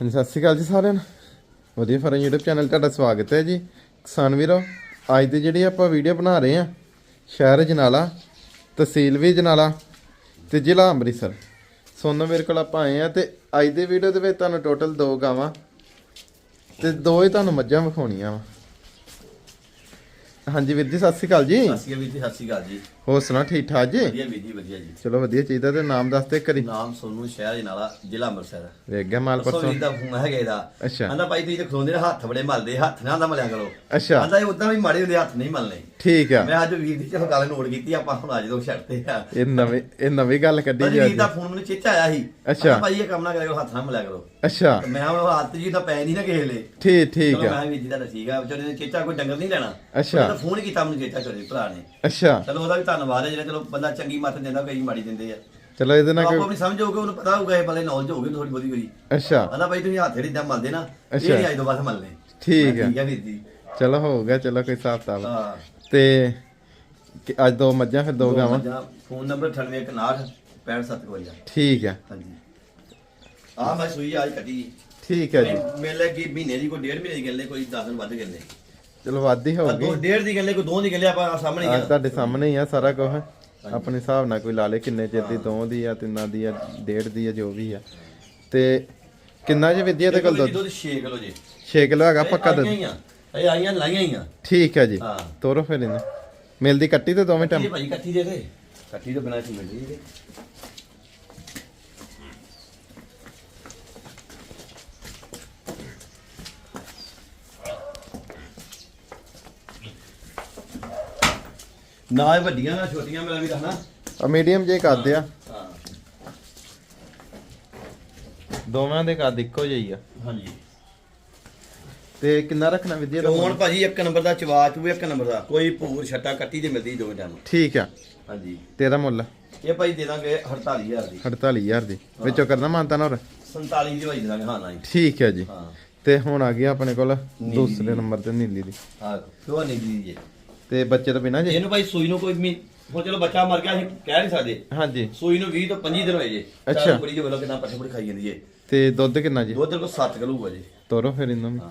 ਹਾਂਜੀ, ਸਤਿ ਸ਼੍ਰੀ ਅਕਾਲ ਜੀ ਸਾਰਿਆਂ ਨੂੰ। ਵਧੀਆ ਫਰਨ YouTube ਚੈਨਲ ਤੁਹਾਡਾ ਸਵਾਗਤ ਹੈ ਜੀ। ਕਿਸਾਨ ਵੀਰੋ, ਅੱਜ ਦੀ ਜਿਹੜੀ ਆਪਾਂ ਵੀਡੀਓ ਬਣਾ ਰਹੇ ਆ ਸ਼ਹਿਰ ਜਨਾਲਾ, ਤਹਿਸੀਲ ਵੀ ਜਨਾਲਾ ਤੇ ਜ਼ਿਲ੍ਹਾ ਅੰਮ੍ਰਿਤਸਰ। ਸੋਨੋ ਮੇਰੇ ਕੋਲ ਆਪਾਂ ਆਏ ਆ ਤੇ ਅੱਜ ਦੀ ਵੀਡੀਓ ਦੇ ਵਿੱਚ ਤੁਹਾਨੂੰ ਟੋਟਲ ਦੋ ਗਾਵਾਂ ਤੇ ਦੋ ਹੀ ਤੁਹਾਨੂੰ ਮੱਝਾਂ ਵਿਖਾਉਣੀਆਂ ਵਾ। ਹਾਂਜੀ ਵੀਰ ਜੀ, ਸਤਿ ਸ਼੍ਰੀ ਅਕਾਲ ਜੀ। ਸਤਿ ਸ਼੍ਰੀ ਅਕਾਲ ਵੀਰ ਜੀ, ਸਤਿ ਸ਼੍ਰੀ ਅਕਾਲ ਜੀ। ਹੋਰ ਸੁਣਾ ਠੀਕ ਠਾਕ ਜੀ? ਵਧੀਆ ਵੀਰ ਜੀ ਵਧੀਆ ਜੀ। ਚਲੋ ਵਧੀਆ ਚਾਹੀਦਾ ਤੇ ਨਾਮ ਦੱਸ ਤੇ ਕਰੀ ਨਾਮ ਸੋਨੂੰ ਸ਼ਹਿਰ ਜਨਾਲਾ ਜ਼ਿਲ੍ਹਾ ਅੰਮ੍ਰਿਤਸਰ। ਵੇਖ ਗਿਆ ਮਾਲ ਪਰਸੋਂ ਵੀਰ ਦਾ ਫੋਨ ਹੈਗਾ ਇਹਦਾ। ਅੱਛਾ। ਕਹਿੰਦਾ ਭਾਈ ਤੁਸੀਂ ਤੇ ਖਲੋਂਦੇ ਨੇ ਹੱਥ ਬੜੇ ਮਲਦੇ ਹੱਥ ਨਾ ਦਾ ਮਲਿਆ ਕਰੋ। ਅੱਛਾ। ਕਹਿੰਦਾ ਇਹ ਉਦਾਂ ਵੀ ਮਾੜੇ ਹੁੰਦੇ ਹੱਥ ਨਹੀਂ ਮਲਨੇ। ਠੀਕ ਆ। ਮੈਂ ਅੱਜ ਵੀਰ ਦੀ ਚਲੋ ਗੱਲ ਨੋਟ ਕੀਤੀ ਆਪਾਂ ਹੁਣ ਅੱਜ ਤੋਂ ਛੱਡਦੇ ਆ। ਇਹ ਨਵੀਂ ਇਹ ਨਵੀਂ ਗੱਲ ਕੱਢੀ ਜੀ ਵੀਰ ਦਾ ਫੋਨ ਮੈਨੂੰ ਚਿੱਤ ਆਇਆ ਸੀ। ਅੱਛਾ। ਭਾਈ ਇਹ ਕੰਮ ਨਾ ਕਰਿਆ ਕਰੋ ਹੱਥ ਨਾ ਮਲਿਆ ਕਰੋ। ਅੱਛਾ। ਮੈਂ ਉਹ ਹੱਥ ਜੀ ਤਾਂ ਪੈ ਨਹੀਂ ਨਾ ਕਿਸੇ ਲੇ ਠੀਕ ਠੀਕ ਆ। ਮੈਂ ਵੀਰ ਜੀ ਦਾ ਠੀਕ ਆ ਵਿਚਾਰੇ ਨੇ ਚੇਚਾ ਕੋਈ ਡੰਗਰ ਨਹੀਂ ਲੈਣਾ। ਅੱਛਾ। ਫੋਨ ਕੀਤਾ ਮੈਨੂੰ ਚੇਚਾ ਚੋਰੇ ਭਰਾ ਨੇ। ਅੱਛਾ। ਚਲੋ ਉਹਦਾ ਵੀ ਧੰਨਵਾਦ ਹੈ ਜਿਹੜਾ ਚਲੋ ਬੰਦਾ ਚੰਗੀ ਮੱਤ ਦਿੰਦਾ ਕਈ ਮਾੜੀ ਦਿੰਦੇ ਆ। ਚਲੋ ਇਹਦੇ ਨਾਲ ਆਪਾਂ ਕੋਈ ਆਪਣੀ ਸਮਝ ਹੋਊਗਾ ਉਹਨੂੰ ਪਤਾ ਹੋਊਗਾ ਇਹ ਭਲੇ ਨੌਲੇਜ ਹੋਊਗੀ ਥੋੜੀ ਬਹੁਤੀ ਕੋਈ। ਅੱਛਾ। ਕਹਿੰਦਾ ਭਾਈ ਤੁਸੀਂ ਹੱਥ ਜਿਹੜੀ ਦਾ ਮਲਦੇ ਨਾ ਇਹ ਅੱਛਾ। ਨਹੀਂ ਅੱਜ ਤੋਂ ਬਾਅਦ ਮਲਨੇ। ਠੀਕ ਹੈ ਠੀਕ ਹੈ। ਵੀਰ ਜੀ। ਚਲੋ ਹੋ ਗਿਆ ਚਲੋ ਕੋਈ ਹਿਸਾਬ ਤਾਬ ਹਾਂ। ਤੇ ਕਿ ਅੱਜ ਦੋ ਮੱਝਾਂ ਫਿਰ ਦੋ ਗਾਵਾਂ। ਫੋਨ ਨੰਬਰ 9861 65752 ਠੀਕ ਹੈ। ਹਾਂਜੀ। ਆ ਮੈਂ ਸੂਈ ਅੱਜ ਕੱਢੀ ਠੀਕ ਹੈ ਜੀ। ਮੇਲੇ ਕੀ ਮਹੀਨੇ ਦੀ ਕੋਈ ਡੇਢ ਮਹੀਨੇ ਦੀ ਗੱਲੇ ਕੋਈ 10 ਦਿਨ ਵੱਧ ਗੱਲੇ ਚਲੋ ਵਾਦੀ ਆ ਹੋਊਗੀ ਦੋ ਡੇਢ ਦੀ ਗੱਲੇ ਕੋਈ ਦੋ ਦੀ ਗੱਲੇ ਆਪਾਂ ਸਾਹਮਣੇ ਗਿਆ ਤੁਹਾਡੇ ਸਾਹਮਣੇ ਹੀ ਆ ਸਾਰਾ ਕੁਝ ਆਪਣੇ ਹਿਸਾਬ ਨਾਲ ਕੋਈ ਲਾ ਲੇ ਕਿੰਨੇ ਚਿਰ ਦੀ ਦੋ ਦੀ ਆ ਤਿੰਨਾਂ ਦੀ ਆ ਡੇਢ ਦੀ ਆ ਜੋ ਵੀ ਆ। ਤੇ ਕਿੰਨਾ ਜੇ ਵਿਦਿਆ ਤੇ ਕੋਲ ਦੁੱਧ ਦੁੱਧ 6 ਕਿਲੋ ਜੀ। 6 ਕਿਲੋ ਹੈਗਾ ਪੱਕਾ ਦੁੱਧ ਹੀ ਆ। ਇਹ ਆਈਆਂ ਲਾਈਆਂ ਹੀ ਆ। ਠੀਕ ਹੈ ਜੀ। ਹਾਂ। ਤੋਰੋ ਫਿਰ ਇਹਨੂੰ। ਮਿਲਦੀ ਕੱਟੀ ਤੇ ਦੋਵੇਂ ਟਾਈਮ। ਇਹ ਭਾਈ ਇਕੱਠੀ ਦੇ ਦੇ ਇਕੱਠੀ ਤੋਂ ਬਿਨਾਂ ਮਿਲਦੀ ਇਹਦੇ ਨਾ ਇਹ ਵੱਡੀਆਂ ਨਾ ਛੋਟੀਆਂ ਮੇਰਾ ਵੀ ਰਹਿਣਾ ਆ ਮੀਡੀਅਮ ਜੇ ਕਰਦੇ ਆ। ਹਾਂ ਦੋਵਾਂ ਦੇ ਕੱਦ ਇੱਕੋ ਜਿਹੀ ਆ। ਹਾਂਜੀ। ਤੇ ਕਿੰਨਾ ਰੱਖਣਾ ਵਿਦਿਆ ਦਾ ਹੁਣ ਭਾਜੀ ਇੱਕ ਨੰਬਰ ਦਾ ਚਵਾ ਚੂ ਇੱਕ ਨੰਬਰ ਦਾ। ਕੋਈ ਭੂਰ ਛੱਟਾ ਕੱਟੀ ਤੇ ਮਿਲਦੀ ਦੋਵੇਂ ਟਾਈਮ ਠੀਕ ਆ। ਹਾਂਜੀ। ਤੇਰਾ ਮੁੱਲ। ਇਹ ਭਾਈ ਦੇ ਦਾਂਗੇ 48000 ਦੀ। 48000 ਦੀ। ਵਿੱਚੋਂ ਕਰਨਾ ਮਾਨਤਾ ਨਾ ਹੋਰ? 47 ਦੀ ਭਾਈ ਦੇ ਦਾਂਗੇ ਹਾਂ ਨਾ ਜੀ ਠੀਕ ਹੈ ਜੀ। ਹਾਂ। ਤੇ ਹੁਣ ਆ ਗਿਆ ਆਪਣੇ ਕੋਲ ਨੀਲੀ ਦੂਸਰੇ। ਨੰਬਰ ਤੇ ਨੀਲੀ ਦੀ। ਹਾਂ ਕਿਉਂ ਦੀ ਜੀ। ਤੇ ਬੱਚੇ ਤੋਂ ਬਿਨਾ ਜੀ। ਇਹਨੂੰ ਭਾਈ ਸੂਈ ਨੂੰ ਕੋਈ ਹੁਣ ਚਲੋ ਬੱਚਾ ਮਰ ਗਿਆ ਅਸੀਂ ਕਹਿ ਨਹੀਂ ਸਕਦੇ। ਹਾਂਜੀ। ਸੂਈ ਨੂੰ 20 ਤੋਂ 25 ਦਿਨ ਹੋਏ ਜੇ। ਅੱਛਾ। ਚਾਰ ਬੜੀ ਜੋ ਵੇਲੋ ਕਿੰਨਾ ਪੱਠੇ ਪੜੀ ਖਾਈ ਜਾਂਦੀ ਏ। ਤੇ ਦੁੱਧ ਕਿੰਨਾ ਜੀ? ਦੁੱਧ ਕੋ 7 ਕਿਲੋ ਹੋਊਗਾ ਜੀ। ਤੋਰੋ ਫਿਰ ਇਹਨੂੰ ਹਾਂ।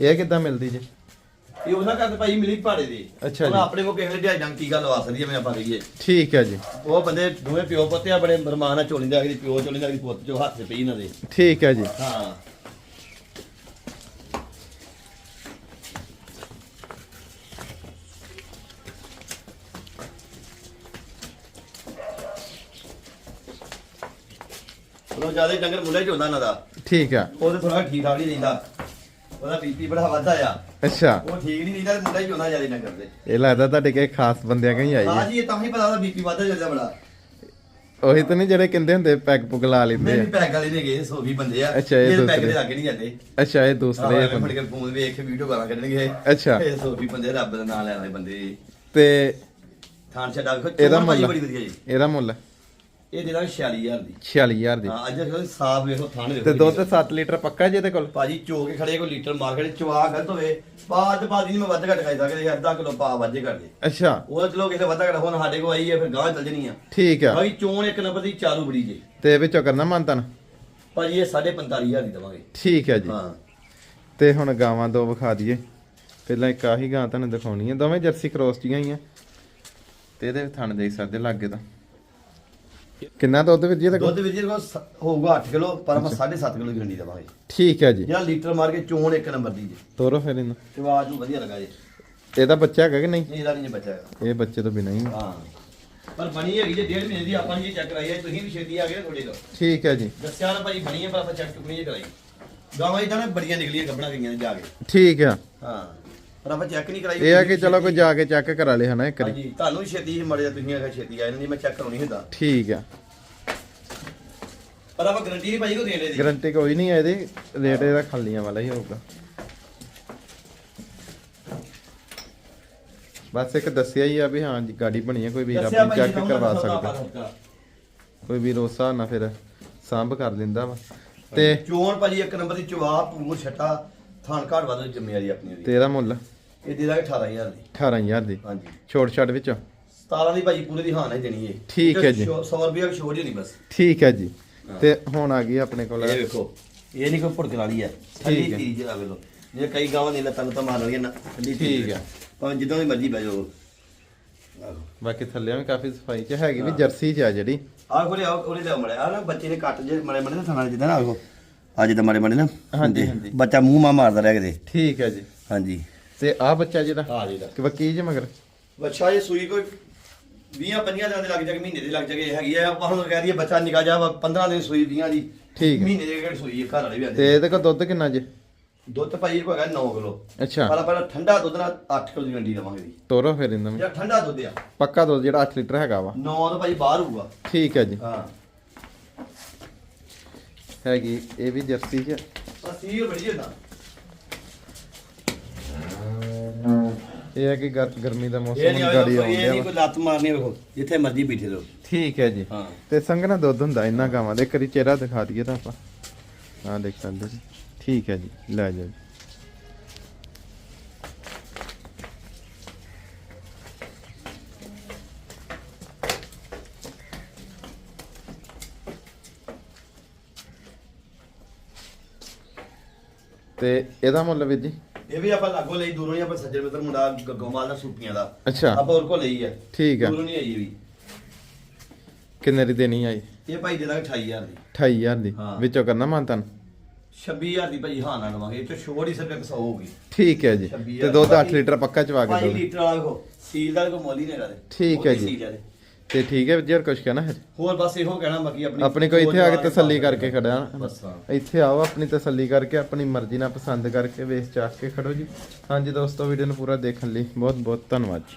ਇਹ ਕਿੱਦਾਂ ਮਿਲਦੀ ਜੀ? ਇਹ ਉਹਨਾਂ ਕਰਦੇ ਭਾਈ ਮਿਲੀ ਭਾੜੇ ਦੀ। ਅੱਛਾ ਹੁਣ ਜੀ। ਆਪਣੇ ਕੋ ਕਿਸੇ ਦੀ ਡੰਗ ਟੀਕਾ ਲਵਾ ਸਕਦੀ ਹੈ ਮੈਂ ਆਪਾਂ ਕਹੀਏ ਠੀਕ ਹੈ ਜੀ। ਉਹ ਬੰਦੇ ਦੋਵੇਂ ਪਿਓ ਪੁੱਤੇ ਆ ਬੜੇ ਮਰਮਾਨ ਆ ਚੋਲੀ ਦਾ ਅਗਲੀ ਪਿਓ ਚੋਲੀ ਦਾ ਅਗਲੀ ਪੁੱਤ ਚੋ ਹੱਥ 'ਚ ਪਈ ਇਹਨਾਂ ਦੇ। ਠੀਕ ਹੈ ਜੀ। ਹਾਂ। ਉਹ ਜ਼ਿਆਦਾ ਡੰਗਰ ਮੁੰਡੇ ਚ ਹੁੰਦਾ ਇਹਨਾਂ ਦਾ। ਠੀਕ ਆ। ਉਹਦੇ ਥੋੜਾ ਠੀਕ ਠਾਕ ਨਹੀਂ ਰਹਿੰਦਾ ਉਹਦਾ ਬੀਪੀ ਬੜਾ ਵੱਧਦਾ ਆ। ਅੱਛਾ। ਉਹ ਠੀਕ ਨਹੀਂ ਰਹਿੰਦਾ ਮੁੰਡਾ ਹੀ ਹੁੰਦਾ ਜ਼ਿਆਦਾ ਡੰਗਰ ਦੇ ਇਹ ਲੱਗਦਾ ਤੁਹਾਡੇ ਕਿਸੇ ਖਾਸ ਬੰਦਿਆਂ ਕਹੀਂ ਆਈ ਹਾਂ ਹੈ ਜੀ ਇਹ ਤਾਂ ਹੀ ਪਤਾ ਉਹਦਾ ਬੀਪੀ ਵੱਧਦਾ ਜਾਂਦਾ ਬੜਾ। ਉਹੀ ਤਾਂ ਨਹੀਂ ਜਿਹੜੇ ਕਹਿੰਦੇ ਹੁੰਦੇ ਪੈਗ ਪੁਗ ਲਾ ਲੈਂਦੇ ਆ। ਵੀ ਪੈਗ ਵਾਲੇ ਨੇ ਗਏ ਸੋਗੀ ਬੰਦੇ ਆ। ਅੱਛਾ, ਇਹ ਪੈਗ ਦੂਸਰੇ। ਦੇ ਲਾਗੇ ਨਹੀਂ ਜਾਂਦੇ। ਅੱਛਾ ਇਹ ਦੂਸਰੇ ਮੈਂ ਫੜ ਬੰਦੇ। ਕੇ ਫੋਨ ਵੇਖ ਕੇ ਵੀਡੀਓ ਗਾਲਾਂ ਕੱਢਣਗੇ। ਅੱਛਾ। ਇਹ ਸੋਗੀ ਬੰਦੇ ਰੱਬ ਦਾ ਨਾਮ ਲੈਣ ਵਾਲੇ ਬੰਦੇ। ਤੇ ਥਾਨ ਛੱਡਾ ਵੇਖੋ ਇਹਦਾ ਚੋਣ ਭਾਜੀ ਮੁੱਲ? ਬੜੀ ਵਧੀਆ ਜੀ। ਇਹਦਾ ਮੁੱਲ ਇਹ ਦੇ ਦਾਂਗੇ 46000 ਦੀ। 46000 ਦੀ। ਹਾਂ ਅੱਜ ਦੇਖੋ ਸਾਫ਼ ਵੇਖੋ ਥਾਨ ਵੇਖੋ ਤੇ ਦੁੱਧ 7 ਲੀਟਰ ਪੱਕਾ ਜੀ ਇਹਦੇ ਕੋਲ? ਭਾਜੀ ਚੋ ਕੇ ਖੜੇ ਕੋਈ ਲੀਟਰ ਮਾਰ ਕੇ ਚਵਾ ਗਲਤ ਹੋਵੇ ਬਾਅਦ ਬਾਅਦ ਨਹੀਂ ਮੈਂ ਵੱਧ ਘੱਟ ਖਾਈ ਸਕਦਾ ਅੱਧਾ ਕਿਲੋ ਪਾ ਵੱਧੇ ਕਰ ਦੇ। ਅੱਛਾ। ਉਹ ਚਲੋ ਕਿਸੇ ਵੱਧਾ ਘੱਟ ਹੁਣ ਸਾਡੇ ਕੋਲ ਆਈ ਹੈ ਫਿਰ ਗਾਂ ਚੱਲ ਜਣੀ ਆ। ਠੀਕ ਆ। ਭਾਈ ਚੋਣ ਇੱਕ ਨੰਬਰ ਦੀ ਚਾਲੂ ਬੜੀ ਜੇ। ਤੇ ਵਿੱਚੋਂ ਕਰਨਾ ਮਾਨਤਨ? ਭਾਜੀ ਇਹ 45000 ਦੀ ਦਵਾਂਗੇ। ਠੀਕ ਹੈ ਜੀ। ਹਾਂ। ਤੇ ਹੁਣ ਗਾਵਾਂ ਦੋ ਵਿਖਾ ਦਈਏ। ਪਹਿਲਾਂ ਇੱਕ ਆਹੀ ਗਾਂ ਤੁਹਾਨੂੰ ਦਿਖਾਉਣੀ ਹੈ ਦੋਵੇਂ ਜਰਸੀ ਕ੍ਰੋਸ ਦੀਆਂ ਹੀ ਆ। ਤੇ ਇਹਦੇ ਥਣ ਦੇ ਸਕਦੇ ਲੱਗੇ ਤਾਂ। ਕਿੰਨਾ ਦੁੱਧ ਵਿੱਚ ਇਹਦੇ ਕੋਲ? ਦੁੱਧ ਵਿੱਚ ਇਹਦੇ ਕੋਲ ਸ- ਹੋਊਗਾ 8 ਕਿਲੋ ਪਰ ਆਪਾਂ 7.5 ਕਿਲੋ ਦੀ ਗੰਡੀ ਦਵਾਂਗੇ। ਠੀਕ ਹੈ ਜੀ। ਜਿਹੜਾ ਲੀਟਰ ਮਾਰ ਕੇ ਚੋਣ ਇੱਕ ਨੰਬਰ ਦੀ ਜੇ। ਤੋਰੋ ਫਿਰ ਇਹਨੂੰ। ਆਵਾਜ਼ ਨੂੰ ਵਧੀਆ ਲੱਗਾ ਜੇ। ਇਹਦਾ ਬੱਚਾ ਹੈਗਾ ਕਿ ਨਹੀਂ? ਨਹੀਂ ਇਹਦਾ ਨਹੀਂ ਬੱਚਾ ਹੈਗਾ। ਇਹ ਬੱਚੇ ਤੋਂ ਬਿਨਾਂ ਹੀ ਆ। ਹਾਂ। ਪਰ ਬਣੀ ਹੈਗੀ ਜੇ ਡੇਢ ਮਹੀਨੇ ਦੀ ਆਪਾਂ ਜੀ ਚੈੱਕ ਕਰਾਈ ਹੈ ਤੁਸੀਂ ਵੀ ਛੇਤੀ ਆ ਗਏ ਤੁਹਾਡੇ ਤੋਂ ਠੀਕ ਹੈ ਜੀ। ਦੱਸਿਆ ਨਾ ਭਾਈ ਬਣੀ ਹੈ ਪਰ ਆਪਾਂ ਚੈੱਕ ਚੁੱਕਣੀ ਕਰਾਈ। ਗਾਵਾਂ ਇਦਾਂ ਨਾ ਬੜੀਆਂ ਨਿਕਲੀਆਂ ਗੱਬਣਾ ਗਈਆਂ ਨੇ ਜਾ ਕੇ। ਠੀਕ ਆ। ਹਾਂ। ਪਰ ਆਪਾਂ ਚੈੱਕ ਨਹੀਂ ਕਰਾਈ ਇਹ ਆ ਕਿ ਚਲੋ ਕੋਈ ਜਾ ਕੇ ਚੈੱਕ ਕਰਾ ਲੇ ਹਨਾ ਇੱਕ ਵਾਰੀ। ਹਾਂਜੀ ਤੁਹਾਨੂੰ ਵੀ ਛੇਤੀ ਮੜਿਆ ਤੁਸੀਂ ਆਗਾ ਛੇਤੀ ਆਏ ਨਹੀਂ ਮੈਂ ਚੈੱਕ ਕਰਾਉਣੀ ਹੁੰਦਾ। ਠੀਕ ਆ। ਪਰ ਆਪਾਂ ਗਰੰਟੀ ਨਹੀਂ ਭਾਈ ਕੋ ਦੇਣੇ ਦੀ ਗਰੰਟੀ ਕੋਈ ਨਹੀਂ ਹੈ ਇਹਦੀ ਰੇਟ ਇਹਦਾ ਖਾਲੀਆਂ ਵਾਲਾ ਹੀ ਹੋਊਗਾ। ਬਸ ਇੱਕ ਦੱਸਿਆ ਹੀ ਆ ਵੀ ਹਾਂ ਜੀ ਗਾੜੀ ਬਣੀ ਹੈ ਕੋਈ ਵੀ ਦੱਸਿਆ ਆਪਣੀ ਭਾਈ ਚੈੱਕ ਕਰਵਾ ਸਕਦਾ। ਕੋਈ ਵੀ ਰੋਸਾ ਨਾ ਫਿਰ ਸਾਂਭ ਕਰ ਲੈਂਦਾ ਵਾ। ਤੇ ਚੋਣ ਭਾਜੀ ਇੱਕ ਨੰਬਰ ਦੀ ਚਵਾ ਪੂਰ ਛੱਟਾ ਥਾਨ ਘਾਟ ਵਾਦ ਜ਼ਿੰਮੇਵਾਰੀ ਆਪਣੀ ਦੀ ਤੇਰਾ ਮੁੱਲ। ਇਹ ਦੇ ਦਾਂਗੇ 18000 ਦੀ। 18000 ਦੀ। ਹਾਂਜੀ। ਛੋਟ ਛੱਡ ਵਿੱਚ? 17 ਦੀ ਭਾਜੀ ਪੂਰੇ ਦੀ ਹਾਂ ਨਹੀਂ ਦੇਣੀ ਇਹ। ਠੀਕ ਹੈ ਜੀ। 100 ਰੁਪਏ ਛੋੜ ਹੀ ਨਹੀਂ ਬਸ। ਠੀਕ ਹੈ ਜੀ। ਤੇ ਹੁਣ ਆ ਗਈ ਆਪਣੇ ਕੋਲ। ਇਹ ਵੇਖੋ ਇਹ ਨਹੀਂ ਕੋਈ ਭੁੜਕਣ ਵਾਲੀ ਆ ਠੰਡੀ ਠੀਕ ਹੈ। ਚੀਜ਼ ਆ ਵੇਲੋ ਜੇ ਕਈ ਗਾਵਾਂ ਦੀ ਲੱਤਾਂ ਲੁੱਤਾਂ ਮਾਰ ਵਾਲੀਆਂ ਨਾ ਠੀਕ ਆ। ਭਾਵੇਂ ਜਿੱਦਾਂ ਦੀ ਮਰਜ਼ੀ ਬਹਿ ਜਾਓ। ਬਾਕੀ ਥੱਲੇ ਵੀ ਕਾਫੀ ਸਫ਼ਾਈ ਚ ਹੈਗੀ ਵੀ ਜਰਸੀ ਚ ਆ ਜਿਹੜੀ। ਆਹ ਕੋਲੇ ਉਹਨੇ ਲਿਆ ਮੜਿਆ। ਆ ਨਾ ਬੱਚੇ ਨੇ ਕੱਟ ਜੇ ਮੜੇ ਮੜੇ ਥਾਣਾ ਜਿੱਦਾਂ ਨਾ ਆਹੋ ਆ ਜਿੱਦਾਂ ਮੜੇ ਮੜੇ ਨਾ। ਹਾਂਜੀ, ਤੇ ਹਾਂਜੀ। ਬੱਚਾ ਮੂੰਹ ਮਾ ਮਾਰਦਾ ਰਹਿ ਕਿਤੇ ਠੀਕ ਹੈ ਜੀ। ਹਾਂਜੀ। ਤੇ ਆ ਬੱਚਾ ਜਿਹੜਾ ਆ ਜੀ ਦਾ ਕਿ ਵਕੀ ਜੇ ਮਗਰ? ਬੱਚਾ ਇਹ ਸੂਈ ਕੋਈ 20 50 ਦਿਨਾਂ ਦੇ ਲੱਗ ਜਾਗੇ ਮਹੀਨੇ ਦੇ ਲੱਗ ਜਾਗੇ ਹੈਗੀ ਆ ਆਪਾਂ ਹੁਣ ਕਹਿ ਦਈਏ ਬੱਚਾ ਨਿਕਾ ਜਾ 15 ਦਿਨ ਸੂਈ 20 ਦੀ ਠੀਕ ਹੈ। ਮਹੀਨੇ ਦੇ ਕਿਹੜੀ ਸੂਈ ਹੈ ਘਰ ਵਾਲੇ ਵੀ ਤੇ ਆਂਦੇ ਇਹਦੇ ਕੋਲ ਦੁੱਧ ਕਿੰਨਾ ਜੇ? ਦੁੱਧ ਭਾਈ ਕੋ ਹੈਗਾ 9 ਕਿਲੋ। ਅੱਛਾ। ਪਹਿਲਾਂ ਪਹਿਲਾਂ ਠੰਡਾ ਦੁੱਧ ਨਾਲ 8 ਕਿਲੋ ਦੀ ਵੰਡੀ ਦਵਾਂਗੇ ਜੀ। ਤੋਰੋ ਫਿਰ ਇਹਨਾਂ ਨੂੰ ਜਿਹੜਾ ਠੰਡਾ ਦੁੱਧ ਆ। ਪੱਕਾ ਦੁੱਧ ਜਿਹੜਾ 8 ਲੀਟਰ ਹੈਗਾ ਵਾ। 9 ਤਾਂ ਭਾਈ ਬਾਹਰ ਹੋਊਗਾ। ਠੀਕ ਹੈ ਜੀ। ਹਾਂ। ਹੈਗੀ ਇਹ ਵੀ ਜਰਸੀ ਚ। ਅਸੀਂ ਉਹ ਬੜੀ ਜਾਂਦਾ ਇਹ ਹੈ ਕਿ ਗਰ- ਗਰਮੀ ਦਾ ਮੌਸਮ ਨਹੀਂ ਗਾੜੀ ਆਉਂਦਾ ਇਹ ਨਹੀਂ ਆਉਂਦਾ ਕੋਈ ਲੱਤ ਮਾਰਨੀ ਵੇਖੋ ਜਿੱਥੇ ਮਰਜ਼ੀ ਬੈਠੇ ਰਹੋ। ਠੀਕ ਹੈ ਜੀ। ਹਾਂ। ਤੇ ਸੰਘਣਾ ਦੁੱਧ ਹੁੰਦਾ ਇਹਨਾਂ ਗਾਵਾਂ ਦੇ। ਕਰੀ ਚਿਹਰਾ ਦਿਖਾ ਦਈਏ ਤਾਂ ਆਪਾਂ। ਹਾਂ ਦੇਖ ਸਕਦੇ ਜੀ। ਠੀਕ ਹੈ ਜੀ ਲੈ ਜਾਓ ਜੀ। ਤੇ ਇਹਦਾ ਮੁੱਲ ਵੀਰ ਜੀ? ਇਹ ਵੀ ਆਪਾਂ ਲਾਗੋ ਲਈ ਦੂਰੋਂ ਹੀ ਆਪਾਂ ਸੱਜਣ ਮਿੱਤਰ ਮੁੰਡਾ ਗੱਗੋਮਾਲ ਦਾ ਸੂਪੀਆਂ ਦਾ। ਅੱਛਾ। ਆਪਾਂ ਹੋਰ ਕੋ ਲਈ ਆ। ਠੀਕ ਆ। ਦੂਰੋਂ ਨਹੀਂ ਆਈ ਇਹ ਵੀ। ਕਿੰਨੇ ਦੀ ਦੇਣੀ ਆਈ ਇਹ? ਭਾਈ ਦੇ ਦਾਂਗੇ 28000 ਦੀ। 28000 ਦੀ। ਹਾਂ। ਵਿੱਚੋਂ ਕਰਨਾ ਮਾਨਤਨ 26000 ਦੀ ਭਾਈ ਹਾਂ ਨਾ ਲਵਾਂਗੇ। ਇਹ ਚ ਛੋੜ ਹੀ ਸਿਰਫ 100 ਹੋਊਗੀ। ਠੀਕ ਹੈ ਜੀ। ਛੱਬੀ ਤੇ ਹਜ਼ਾਰ ਦੁੱਧ 8 ਬਾਕੀ- ਲੀਟਰ ਪੱਕਾ ਚਵਾ ਕੇ ਭਾਈ ਦੋ। ਲੀਟਰ ਵਾਲਾ ਵੇਖੋ ਸੀਲ ਦਾ ਕੋਈ ਮੁੱਲ ਹੀ ਨਹੀਂ ਕਰੇ ਠੀਕ ਹੈ ਜੀ। ਤੇ ਠੀਕ ਹੈ ਵੀਰ ਕੁਝ ਕਹਿਣਾ ਫਿਰ ਹੋਰ ਬਸ ਇਹੋ ਕਹਿਣਾ ਬਾਕੀ ਆਪਣੀ ਆਪਣੀ ਕੋਈ ਇੱਥੇ ਆ ਕੇ ਤਸੱਲੀ ਕਰਕੇ ਖੜਿਆ ਬਸ ਹਾਂ। ਇੱਥੇ ਆਓ ਆਪਣੀ ਤਸੱਲੀ ਕਰਕੇ ਆਪਣੀ ਮਰਜ਼ੀ ਨਾਲ ਪਸੰਦ ਕਰਕੇ ਵੇਚ ਚਾਕ ਕੇ ਖੜੋ ਜੀ। ਹਾਂਜੀ ਦੋਸਤੋ ਵੀਡੀਓ ਨੂੰ ਪੂਰਾ ਦੇਖਣ ਲਈ ਬਹੁਤ ਬਹੁਤ ਧੰਨਵਾਦ ਜੀ।